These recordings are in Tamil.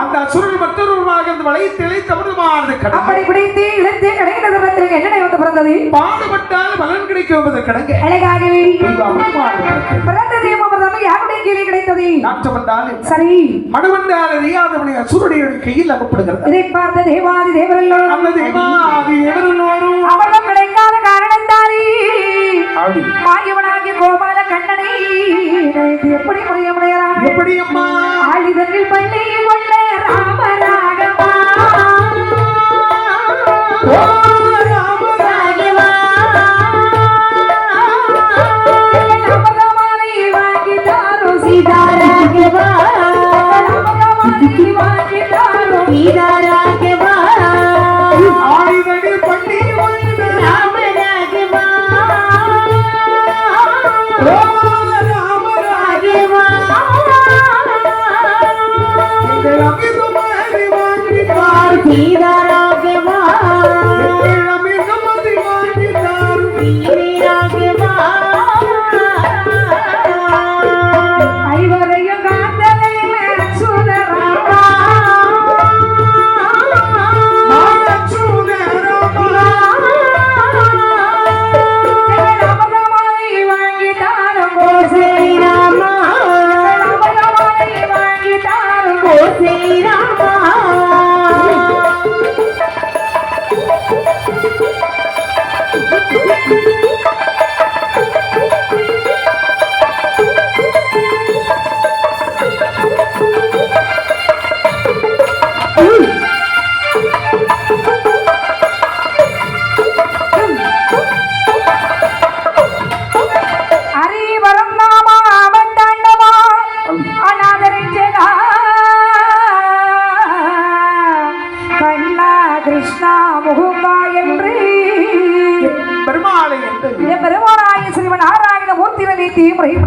அந்த அசுரன் மற்றொருவராக அந்த வலையை திளைத்து அமிர்தமானது கடங்க அப்படி பிடித்து இழுத்து கிடைக்கிற தருணத்தில் என்னென்ன வந்து பிறந்தது? பாடுபட்டால் பலன் கிடைக்கும் என்பது கடங்க. அழகாகவே பிறந்தது அமிர்தம் யாருடைய கீழே கிடைத்தது? நாற்றப்பட்டால் சரி. மனுவந்தால் அறியாதவனை அசுரனுடைய கையில் அகப்படுகிறது. இதை பார்த்த தேவாதி தேவரெல்லாம் அந்த தேவாதி எவரும் அமிர்தம் கிடைக்காத ஆழிதனில்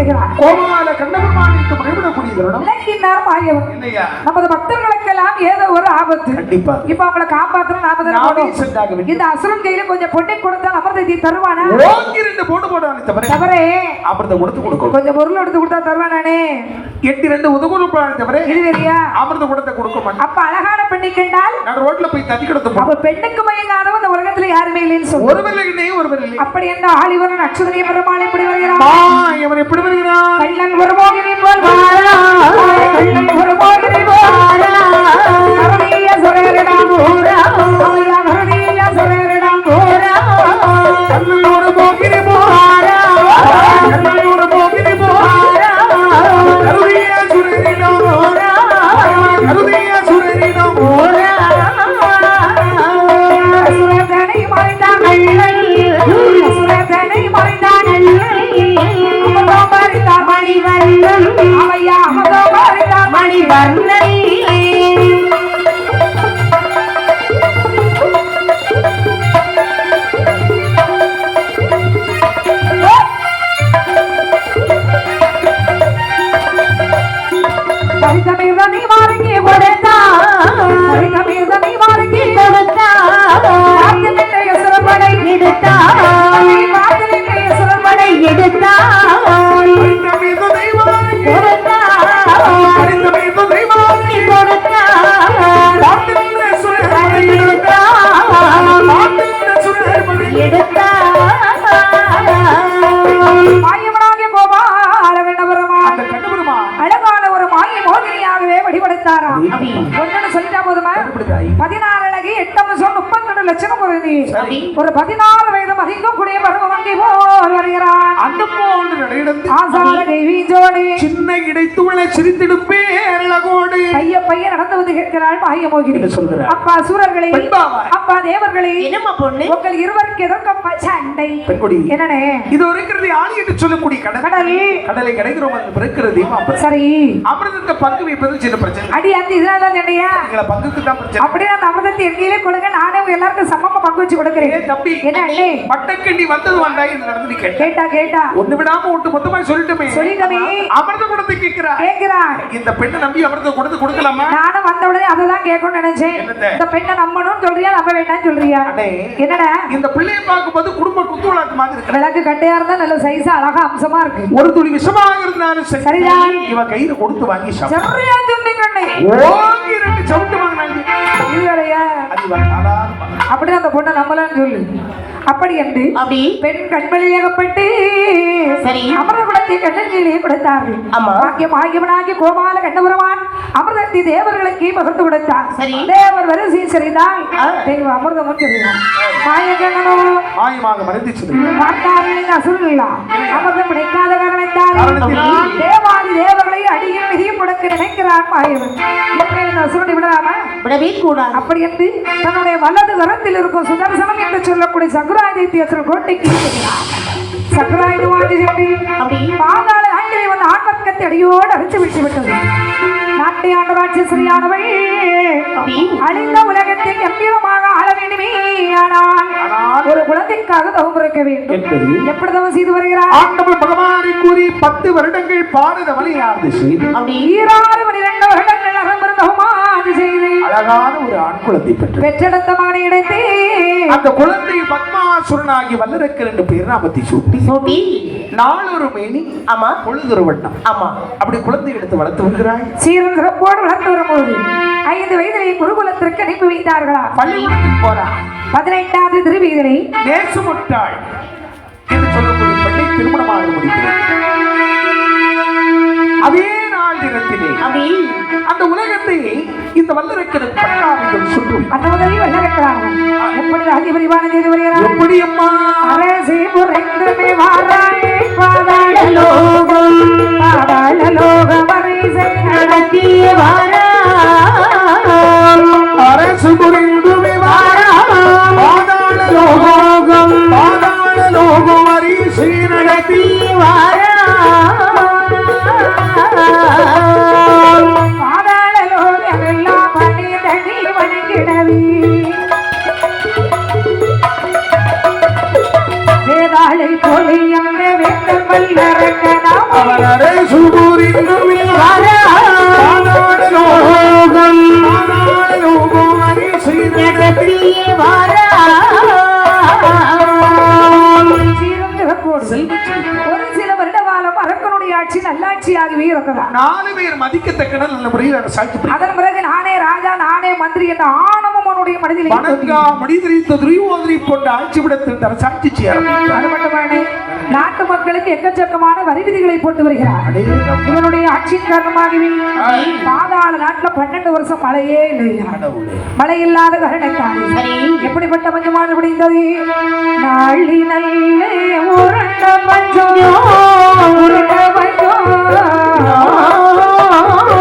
தருணம் நமது பக்தர்களுக்கெல்லாம் ஏதோ ஒரு ஆபத்து. கண்டிப்பா. இப்ப அவங்கள காப்பாத்தணும் நாம தானே நாமே போகணும். சென்றாக வேண்டும். இந்த அசுரன் கையில கொஞ்சம் பொட்டை கொடுத்தா அமிர்தத்தை தருவானா? ஓங்கி ரெண்டு போட்டு போடானே தவிர தவறே. அமிர்தம் கொடுத்து கொடுக்கும் கொஞ்சம் பொருள் எடுத்து கொடுத்தா தருவானானே? எட்டு ரெண்டு உதகுறுப்பானே தவிர இது வேறியா? அமிர்தம் கொடுத்த கொடுக்க மாட்டேன் அப்ப அழகான பெண்ணை கண்டால் நான் ரோட்ல போய் தத்தி கிடத்து அவ பெண்ணுக்கு மயங்காதவன் இந்த உலகத்துல யாருமே இல்லைன்னு சொல்லு. ஒருவர் இல்லை ஒருவர் இல்லை அப்படி என்ற ஆளிவரன் அச்சுதனை பெருமாள் எப்படி இவன் எப்படி நீ வாருங்கி கொடுத்தா நீ வாருங்கி கொடுத்தா சிறப்படை எடுத்தா ஒரு பதினாறு ஆசார தெய்வீஜோடு சின்ன இடைத்துளை சிரித்திடும் பேரழகோடு பைய பைய நடந்து வந்து கேட்கிறாள் மோகினி. என்ன சொல்கிறார்? அப்பா சூரர்களே? அப்பா தேவர்களே என்னம்மா பொண்ணு? உங்கள் இருவருக்கு எதற்கப்பா சண்டை? பெண்கொடி. என்னனே இது இருக்கிறது ஆணி என்று சொல்லக்கூடிய கடல். கடல். கடலை கிடைக்கிறோம் அது பிறக்கிறது அப்புறம் சரி. அமிர்தத்தை பங்கு வைப்பது சின்ன பிரச்சனை. அடி அந்த இதனால சண்டையா எங்களை பங்குக்கு தான் பிரச்சனை. அப்படியே அந்த அமிர்தத்தை எண்ணியிலே கொடுங்க நானே எல்லாருக்கும் சமமா பங்கு வச்சு கொடுக்கிறேன். தம்பி என்ன அண்ணே மட்டக்கண்டி வந்தது வந்தா இது நடந்து கேட்டா கேட்டா. ஒண்ணு விடாம ஒட்டு மொத்தமா சொல்லிட்டுமே. சொல்லிட்டமே. அமிர்த குடத்தை கேட்கிறா கேக்குறான் இந்த பெண்ணை நம்பி அமிர்த கொடுத்து கொடுக்கலாமா? நானும் வந்த உடனே அதெல்லாம் கேட்கணும்னு நினைச்சேன்? இந்த பெண்ணை நம்பணும்னு சொல்றியா நம்ப வேண்டாம்னு சொல்றியா? என்னடா? இந்த பிள்ளையை பார்க்கும்போது குடும்ப குத்துவிளக்கு மாதிரி இருக்கு. விளக்கு கட்டையா இருந்தா நல்ல சைஸா அழகா அம்சமா இருக்கு. ஒரு துளி விஷமாக இருந்தாலும் சரி. சரிதான். இவ கையில கொடுத்து வாங்கி சரியா சொன்னீங்க. ஓங்கி சவுண்டு வாங்கினாங்க. இது வேறையா அது வந்தாலும் அப்படி அந்த பொண்ணை நம்பலான்னு சொல்லு. அப்படி என்று அப்படி? பெண் கண்மொழியாகப்பட்டு சரி. அமர குலத்தை கண்ணஞ்சிலே கொடுத்தார்கள். ஆமா. பாக்கியம் ஆகியவனாகி கோபால கண்டபுரமான் அமிர்தத்தை தேவர்களுக்கு பகிர்ந்து கொடுத்தார். சரி. தேவர் வரிசை சரிதான் ஆ. தெய்வ அமிர்தமும் சரிதான் மாயகண்ணனோ மாயமாக மறைந்து பார்த்தார்கள் அசுரலா அமிர்தம் கிடைக்காத காரணத்தால் காரணத்தினால் தேவாதி தேவர்களை அடியும் மிதியும் கொடுக்க நினைக்கிறான் மாயவன் எப்படி அசுரனை விடலாமா? விடவே கூடாது. அப்படி என்று தன்னுடைய வலது கரத்தில் இருக்கும் சுதர்சனம் என்று சொல்லக்கூடிய சக்கராயுதத்தை அசுரன் கோட்டைக்கு செல்கிறார் சக்கராயுதமாதி சென்று பாதாள ஆண்டிலே வந்து ஆண்மர்க்கத்தை அடியோடு அழித்து விட்டு விட்டது. நாட்டை ஆண்ட ராட்சசரியானவள் அழிந்த உலகத்தை கம்பீரமாக ஆள வேண்டுமே. ஆனால் ஒரு குழந்தைக்காக தவம் இருக்க வேண்டும். எப்படி தவம் செய்து வருகிறார்? ஆண்டவர் பகவானை கூறி பத்து வருடங்கள் அப்படி ஈராறு பனிரெண்டு வருடங்கள் அறம்பெரும் தவமாது செய்து அழகான ஒரு ஆண் குழந்தை பெற்று பெற்றெடுத்த மகனை இணைத்து அந்த குழந்தை பத்மாசுரனாகி வல்லருக்கு ரெண்டு பேர் நாமத்தை சூட்டி. சோட்டி. நாளொரு மேனி ஆமா. பொழுதொரு வண்ணம். ஆமா. அப்படி குழந்தை எடுத்து வளர்த்து வருகிறாய் சீரன் சிறப்போடு வளர்ந்து வரும்போது ஐந்து வயதிலே குருகுலத்திற்கு அனுப்பி வைத்தார்களா? பள்ளிக்கூடத்துக்கு போறா பதினெட்டாவது திருவீதனை நேசமுட்டாள் என்று சொல்லக்கூடிய பெண்ணை திருமணமாக முடிக்கிறது அதே நாள் தினத்திலே அந்த உலகத்தை இந்த சுற்றும் அந்த உதவி வெள்ள கட்டுறாங்க எப்படி ராஜ்ய பரிபாலனை செய்து வருகிறார்? எப்படி அம்மா அரசி புரைந்துமே வாராயே பாதாள லோகம் பாதாள லோகம் அரிசை நடத்திய அரசு நாலு பேர் மதிக்கத்தக்க நல்ல முறையில் சாட்சி அதன் பிறகு நானே ராஜா நானே மந்திரி என்ற ஆணவம் அவனுடைய மனதில் வணங்கா முடிதிரித்த துரியோதரி போன்ற ஆட்சி விடத்தில் சாட்சி செய்ய நாட்டு மக்களுக்கு எக்கச்சக்கமான வரி விதிகளை போட்டு வருகிறார். இவனுடைய ஆட்சியின் காரணமாகவே பாதாள நாட்டுல பன்னெண்டு வருஷம் மழையே கடவுளே. மழை இல்லாத காரணத்தால் சரி. எப்படிப்பட்ட பஞ்சமான முடிந்தது நாளி நல்ல உருண்ட பஞ்சம் உருண்ட பஞ்சம் ஆ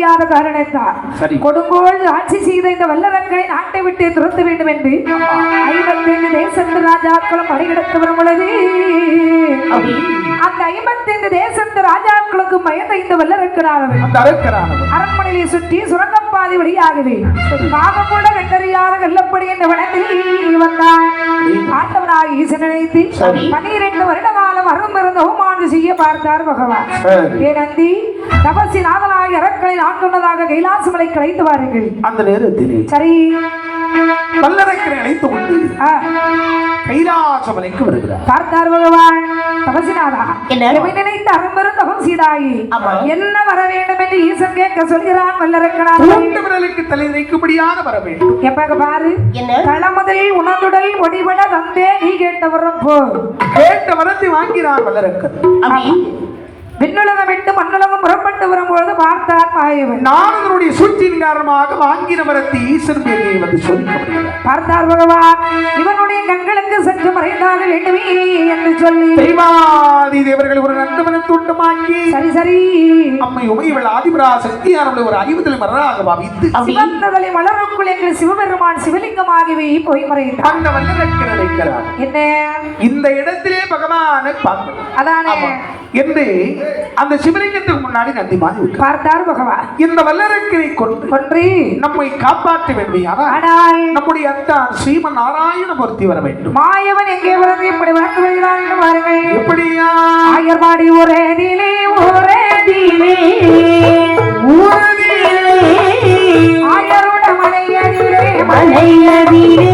பொழியாத காரணத்தால். கொடுங்கோல் ஆட்சி செய்த இந்த வல்லரங்களை நாட்டை விட்டு துரத்த வேண்டும் என்று ஐம்பத்தைந்து தேசத்து ராஜாக்களும் படையெடுத்து வரும் பொழுது அந்த ஐம்பத்தைந்து தேசத்து ராஜாக்களுக்கு பயந்த இந்த அரக்கரானவன் அரண்மனையை சுற்றி சுரங்கப்பாதை வழியாகவே பாகம் கூட கண்டறியாத வெள்ளப்படி என்ற வனத்தில் வந்தான். ஆண்டவனாக ஈசன் நினைத்து சரி. பன்னிரண்டு அரும்பிருந்த அவமானம் செய்ய பார்த்தார் பகவான். ஏ நந்தி தபசி நாதனாக நான் சொன்னதாக கைலாசமலை கலைத்து வாருங்கள். அந்த நேரத்திலே சரி. வல்லரக்கரை அழைத்து கொண்டு கைலாசமலைக்கு வருகிறார். பார்த்தார் பகவான். எவை நினைத்து அரும்பெரும் தபம் செய்தாயி ஆமா. என்ன வர வேண்டும் என்று ஈசன் கேட்க சொல்கிறான் வல்லரக்கனார். கூட்டு விரலுக்கு தலை வைக்கும்படியான வர வேண்டும். எப்ப பாரு. என்ன? களமுதலில் உணர்ந்துடல் ஒடிபட தந்தே நீ கேட்ட வரும் போ. கேட்ட வரத்தை வல்லரக்கன். விண்ணுலகம் விட்டு மண்ணுலகம் புறப்பட்டு வரும்பொழுது பார்த்தார் மாயவன் நாரதனுடைய சூழ்ச்சியின் காரணமாக வாங்கின வரத்தை ஈசன் வந்து பார்த்தார் பகவான் இவனுடைய கண்களுக்கு சற்று மறைந்தாக வேண்டுமே. சொல்லி. தெய்வாதி தேவர்கள் ஒரு நந்தவன தூண்டமாக்கி சரி சரி. அம்மை உமையவள் ஆதிபரா சக்தியானவளை ஒரு ஐவதில் மரணாக பாவித்து சிவந்ததலை மலருக்குள் என்று சிவபெருமான் சிவலிங்கமாகவே போய் மறைந்தார். அந்த வல்லரக்கன் நினைக்கிறார் என்ன? இந்த இடத்திலே பகவானை பார்க்கணும். அதானே. என்று அந்த சிவலிங்கத்துக்கு முன்னாடி நந்தி விட்டார். பார்த்தார் பகவான். இந்த வல்லரக்கனை கொண்டு ஒன்று நம்மை காப்பாற்ற வேண்டியாரா ஆனால் நம்முடைய அத்தான் ஸ்ரீமன் நாராயணமூர்த்தி வர வேண்டும். மாயவன் எங்கே வந்து இப்படி வளர்ந்து வருகிறான் என்று பாருங்கள். எப்படியா? ஆயர்பாடி ஒரே மலையதிலே